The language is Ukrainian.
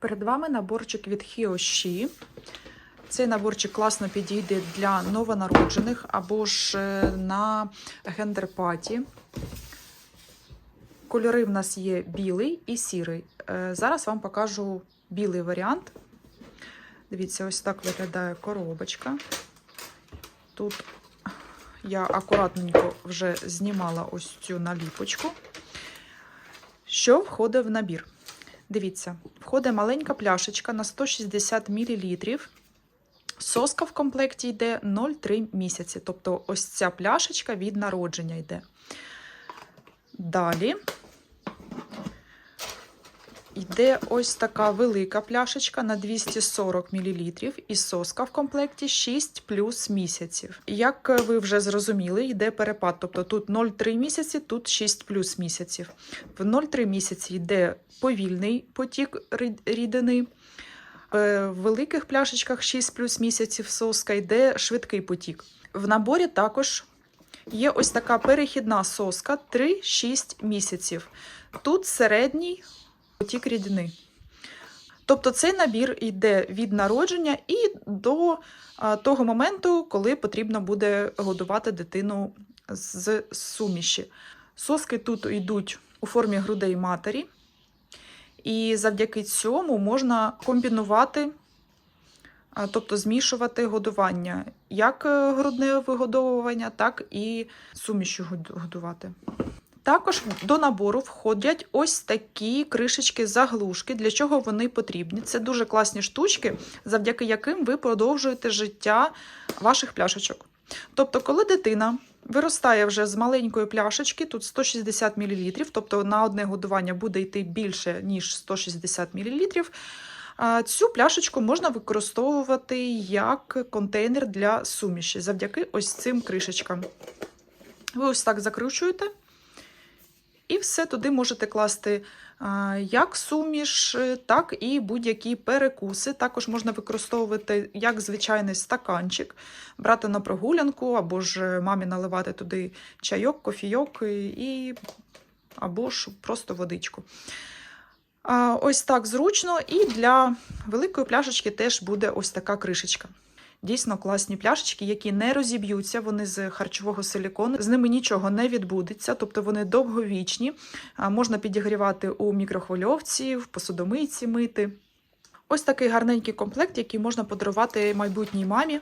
Перед вами наборчик від Хіоші. Цей наборчик класно підійде для новонароджених або ж е, на гендер-паті. Кольори в нас є білий і сірий. Е, Зараз вам покажу білий варіант. Дивіться, ось так виглядає коробочка. Тут я акуратненько вже знімала ось цю наліпочку. Що входить в набір? Дивіться, входить маленька пляшечка на 160 мл. Соска в комплекті йде 0,3 місяці. Тобто ось ця пляшечка від народження йде. Далі йде ось така велика пляшечка на 240 мл і соска в комплекті 6 плюс місяців. Як ви вже зрозуміли, йде перепад. Тобто тут 0,3 місяці, тут 6 плюс місяців. В 0,3 місяці йде повільний потік рідини. В великих пляшечках 6 плюс місяців соска йде швидкий потік. В наборі також є ось така перехідна соска 3-6 місяців. Тут середній потік рідини. Тобто цей набір йде від народження і до того моменту, коли потрібно буде годувати дитину з суміші. Соски тут йдуть у формі грудей матері. І завдяки цьому можна комбінувати, тобто змішувати годування, як е, грудне вигодовування, так і сумішю годувати. Також до набору входять ось такі кришечки-заглушки. Для чого вони потрібні? Це дуже класні штучки, завдяки яким ви продовжуєте життя ваших пляшечок. Тобто, коли дитина виростає вже з маленької пляшечки, тут 160 мл, тобто на одне годування буде йти більше, ніж 160 мл. Цю пляшечку можна використовувати як контейнер для суміші завдяки ось цим кришечкам. Ви ось так закручуєте. Все туди можете класти як суміш, так і будь-які перекуси. Також можна використовувати як звичайний стаканчик, брати на прогулянку, або ж мамі наливати туди чайок, кофійок, і, або ж просто водичку. Ось так зручно, і для великої пляшечки теж буде ось така кришечка. Дійсно класні пляшечки, які не розіб'ються, вони з харчового силікону, з ними нічого не відбудеться, тобто вони довговічні, можна підігрівати у мікрохвильовці, в посудомийці мити. Ось такий гарненький комплект, який можна подарувати майбутній мамі.